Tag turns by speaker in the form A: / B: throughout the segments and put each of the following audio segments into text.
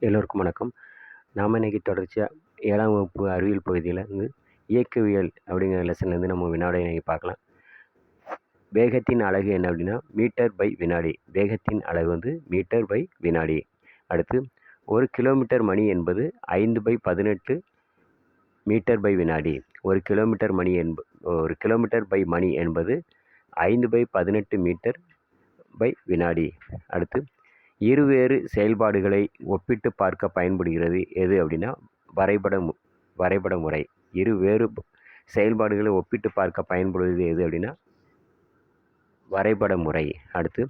A: எல்லோருக்கும் வணக்கம். நாம் இன்றைக்கி தொடர்ச்சியாக ஏழாம் வகுப்பு அறிவியல் பகுதியில் வந்து இயக்கவியல் அப்படிங்கிற லெசன்லேருந்து நம்ம வினாடி இன்றைக்கி பார்க்கலாம். வேகத்தின் அழகு என்ன அப்படின்னா மீட்டர் பை வினாடி. வேகத்தின் அழகு வந்து மீட்டர் பை வினாடி. அடுத்து ஒரு கிலோமீட்டர் மணி என்பது ஐந்து பை பதினெட்டு மீட்டர் பை வினாடி. ஒரு கிலோமீட்டர் மணி என்ப ஒரு கிலோமீட்டர் பை மணி என்பது ஐந்து பை பதினெட்டு மீட்டர் பை வினாடி. அடுத்து இருவேறு செயல்பாடுகளை ஒப்பிட்டு பார்க்க பயன்படுகிறது. எது அப்படின்னா வரைபட மு- வரைபட முறை. இரு வேறு செயல்பாடுகளை ஒப்பிட்டு பார்க்க பயன்படுவது எது அப்படின்னா வரைபட முறை. அடுத்து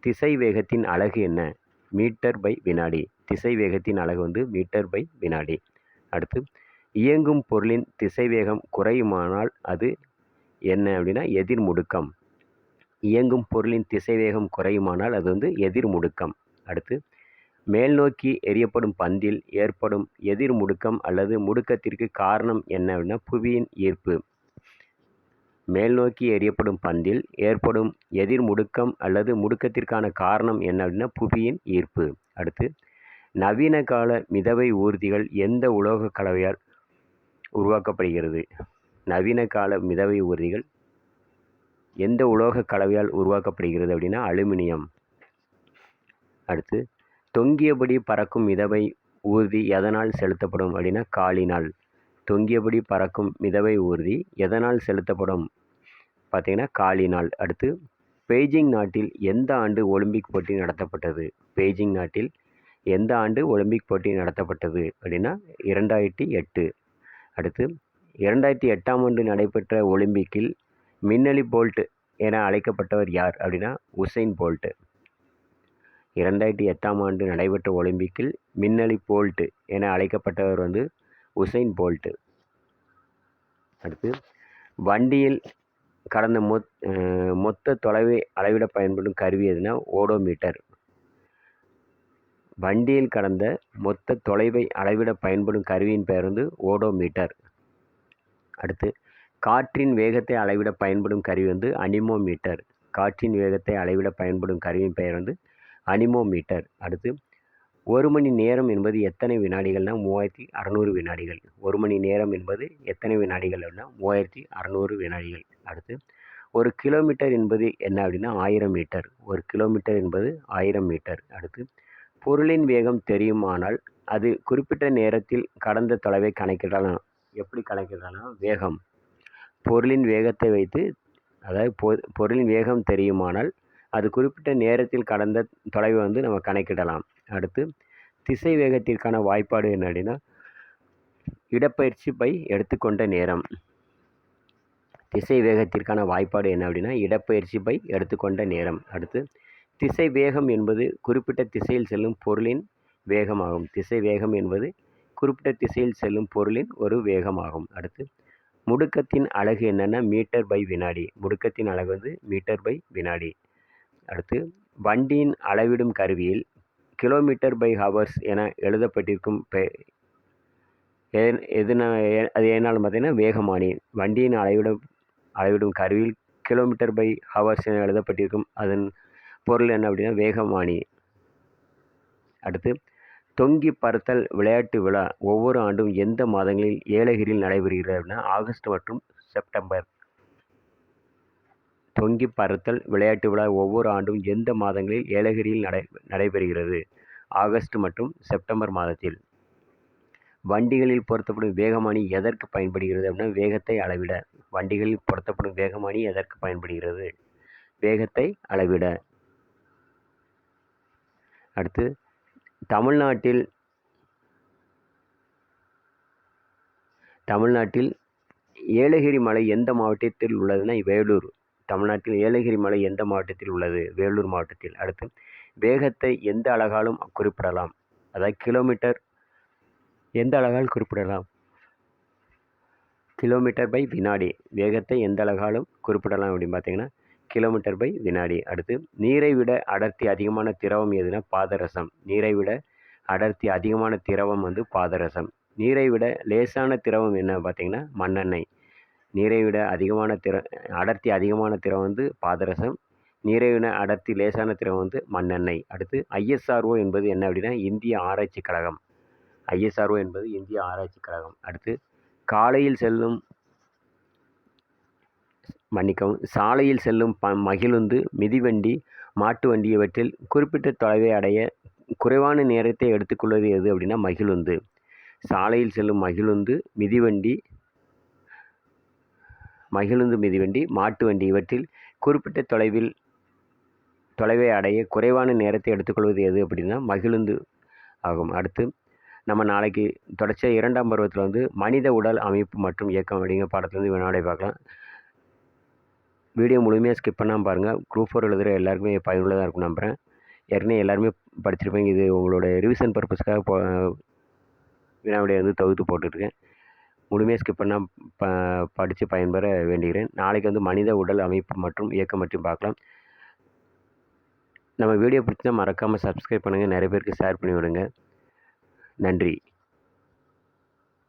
A: திசை வேகத்தின் அலகு என்ன? மீட்டர் பை வினாடி. திசை வேகத்தின் அலகு வந்து மீட்டர் பை வினாடி. அடுத்து இயங்கும் பொருளின் திசைவேகம் குறையுமானால் அது என்ன அப்படின்னா எதிர் முடுக்கம். இயங்கும் பொருளின் திசைவேகம் குறையுமானால் அது வந்து எதிர் முடுக்கம். அடுத்து மேல் நோக்கி எறியப்படும் பந்தில் ஏற்படும் எதிர் முடுக்கம் அல்லது முடுக்கத்திற்கு காரணம் என்ன அப்படின்னா புவியின் ஈர்ப்பு. மேல் நோக்கி எறியப்படும் பந்தில் ஏற்படும் எதிர் முடுக்கம் அல்லது முடுக்கத்திற்கான காரணம் என்ன அப்படின்னா புவியின் ஈர்ப்பு. அடுத்து நவீன கால மிதவை ஊர்திகள் எந்த உலோக கலவையால் உருவாக்கப்படுகிறது? நவீன கால மிதவை ஊர்திகள் எந்த உலோக கலவையால் உருவாக்கப்படுகிறது அப்படின்னா அலுமினியம். அடுத்து தொங்கியபடி பறக்கும் மிதவை ஊர்தி எதனால் செலுத்தப்படும் அப்படின்னா காலினால். தொங்கியபடி பறக்கும் மிதவை ஊர்தி எதனால் செலுத்தப்படும்? பார்த்திங்கன்னா காலினால். அடுத்து பெய்ஜிங் நாட்டில் எந்த ஆண்டு ஒலிம்பிக் போட்டி நடத்தப்பட்டது? பெய்ஜிங் நாட்டில் எந்த ஆண்டு ஒலிம்பிக் போட்டி நடத்தப்பட்டது அப்படின்னா இரண்டாயிரத்தி எட்டு. அடுத்து இரண்டாயிரத்தி எட்டாம் ஆண்டு நடைபெற்ற ஒலிம்பிக்கில் மின்னலி போல்ட்டு என அழைக்கப்பட்டவர் யார் அப்படின்னா உசைன் போல்ட்டு. இரண்டாயிரத்தி எட்டாம் ஆண்டு நடைபெற்ற ஒலிம்பிக்கில் மின்னலி போல்ட்டு என அழைக்கப்பட்டவர் வந்து உசைன் போல்ட்டு. அடுத்து வண்டியில் கடந்த மொத் மொத்த தொலைவை அளவிட பயன்படும் கருவி எதுனா ஓடோமீட்டர். வண்டியில் கடந்த மொத்த தொலைவை அளவிட பயன்படும் கருவியின் பெயர் வந்து ஓடோமீட்டர். அடுத்து காற்றின் வேகத்தை அளவிட பயன்படும் கருவி வந்து அனிமோமீட்டர். காற்றின் வேகத்தை அளவிட பயன்படும் கருவியின் பெயர் வந்து அனிமோமீட்டர். அடுத்து ஒரு மணி நேரம் என்பது எத்தனை வினாடிகள்னா மூவாயிரத்தி அறநூறு வினாடிகள். ஒரு மணி நேரம் என்பது எத்தனை வினாடிகள் அப்படின்னா மூவாயிரத்தி அறநூறு வினாடிகள். அடுத்து ஒரு கிலோமீட்டர் என்பது என்ன அப்படின்னா ஆயிரம் மீட்டர். ஒரு கிலோமீட்டர் என்பது ஆயிரம் மீட்டர். அடுத்து பொருளின் வேகம் தெரியுமானால் அது குறிப்பிட்ட நேரத்தில் கடந்த தொலைவை கணக்கிடலாம். எப்படி கணக்கிடலாம் வேகம். பொருளின் வேகத்தை வைத்து அதாவது பொ பொருளின் வேகம் தெரியுமானால் அது குறிப்பிட்ட நேரத்தில் கடந்த தொலைவை வந்து நம்ம கணக்கிடலாம். அடுத்து திசை வேகத்திற்கான வாய்ப்பாடு என்ன அப்படின்னா இடப்பெயர்ச்சி பை எடுத்துக்கொண்ட நேரம். திசை வேகத்திற்கான வாய்ப்பாடு என்ன அப்படின்னா இடப்பெயர்ச்சி பை எடுத்துக்கொண்ட நேரம். அடுத்து திசை வேகம் என்பது குறிப்பிட்ட திசையில் செல்லும் பொருளின் வேகமாகும். திசை வேகம் என்பது குறிப்பிட்ட திசையில் செல்லும் பொருளின் ஒரு வேகமாகும். அடுத்து முடுக்கத்தின் அழகு என்னென்னா மீட்டர் பை வினாடி. முடுக்கத்தின் அழகு வந்து மீட்டர் பை வினாடி. அடுத்து வண்டியின் அளவிடும் கருவியில் கிலோமீட்டர் பை ஹவர்ஸ் என எழுதப்பட்டிருக்கும் பெ எதுனா அது ஏனாலும் பார்த்தீங்கன்னா வேகமானி. வண்டியின் அளவிடும் அளவிடும் கருவியில் கிலோமீட்டர் பை ஹவர்ஸ் என எழுதப்பட்டிருக்கும். அதன் பொருள் என்ன அப்படின்னா வேகமானி. அடுத்து தொங்கி பறத்தல் விளையாட்டு விழா ஒவ்வொரு ஆண்டும் எந்த மாதங்களில் ஏலகிரியில் நடைபெறுகிறது அப்படின்னா ஆகஸ்ட் மற்றும் செப்டம்பர். தொங்கி பறத்தல் விளையாட்டு விழா ஒவ்வொரு ஆண்டும் எந்த மாதங்களில் ஏலகிரியில் நடை நடைபெறுகிறது? ஆகஸ்ட் மற்றும் செப்டம்பர் மாதத்தில். வண்டிகளில் பொருத்தப்படும் வேகமானி எதற்கு பயன்படுகிறது அப்படின்னா வேகத்தை அளவிட. வண்டிகளில் பொருத்தப்படும் வேகமானி எதற்கு பயன்படுகிறது? வேகத்தை அளவிட. அடுத்து தமிழ்நாட்டில் தமிழ்நாட்டில் ஏலகிரி மலை எந்த மாவட்டத்தில் உள்ளதுன்னா வேலூர். தமிழ்நாட்டில் ஏலகிரி மலை எந்த மாவட்டத்தில் உள்ளது? வேலூர் மாவட்டத்தில். அடுத்து வேகத்தை எந்த அழகாலும் குறிப்பிடலாம். அதாவது கிலோமீட்டர் எந்த அழகால் குறிப்பிடலாம்? கிலோமீட்டர் பை வினாடி. வேகத்தை எந்த அழகாலும் குறிப்பிடலாம் அப்படின்னு பார்த்தீங்கன்னா கிலோமீட்டர் பை வினாடி. அடுத்து நீரை விட அடர்த்தி அதிகமான திரவம் எதுனா பாதரசம். நீரை விட அடர்த்தி அதிகமான திரவம் வந்து பாதரசம். நீரை விட லேசான திரவம் என்ன பார்த்தீங்கன்னா மண்ணெண்ணெய். நீரை விட அதிகமான திர அடர்த்தி அதிகமான திரவம் வந்து பாதரசம். நீரை விட அடர்த்தி லேசான திரவம் வந்து மண்ணெண்ணெய். அடுத்து ஐஎஸ்ஆர்ஓ என்பது என்ன அப்படின்னா இந்திய ஆராய்ச்சி கழகம். ஐஎஸ்ஆர்ஓ என்பது இந்திய ஆராய்ச்சி கழகம். அடுத்து காலையில் செல்லும் மன்னிக்கவும். சாலையில் செல்லும் ப மகிழுந்து மிதிவண்டி மாட்டு வண்டி இவற்றில் குறிப்பிட்ட தொலைவை அடைய குறைவான நேரத்தை எடுத்துக்கொள்வது எது அப்படின்னா மகிழுந்து. சாலையில் செல்லும் மகிழுந்து மிதிவண்டி மகிழுந்து மிதிவண்டி மாட்டு வண்டி இவற்றில் குறிப்பிட்ட தொலைவில் தொலைவை அடைய குறைவான நேரத்தை எடுத்துக்கொள்வது எது அப்படின்னா மகிழுந்து ஆகும். அடுத்து நம்ம நாளைக்கு தொடர்ச்சியாக இரண்டாம் பருவத்தில் வந்து மனித உடல் அமைப்பு மற்றும் இயக்கம் அப்படிங்கிற பாடத்துலேருந்து வினாடை பார்க்கலாம். வீடியோ முழுமையாக ஸ்கிப் பண்ணாமல் பாருங்கள் குரூப் ஃபோர் எழுதுகிற எல்லாருக்குமே பயனுள்ளதாக இருக்கும் நம்புகிறேன் ஏற்கனவே எல்லாருமே படிச்சிருப்பீங்க. இது உங்களோட ரிவிஷன் பர்பஸ்க்காக போ வினாவிடையை வந்து தொகுத்து போட்டுட்ருக்கேன். முழுமையாக ஸ்கிப் பண்ணால் ப படித்து பயன்பெற வேண்டுகிறேன் நாளைக்கு வந்து மனித உடல் அமைப்பு மற்றும் இயக்கம் மற்றும் பார்க்கலாம். நம்ம வீடியோ பிடிச்சா மறக்காமல் சப்ஸ்கிரைப் பண்ணுங்கள் நிறைய பேருக்கு ஷேர் பண்ணி விடுங்க நன்றி.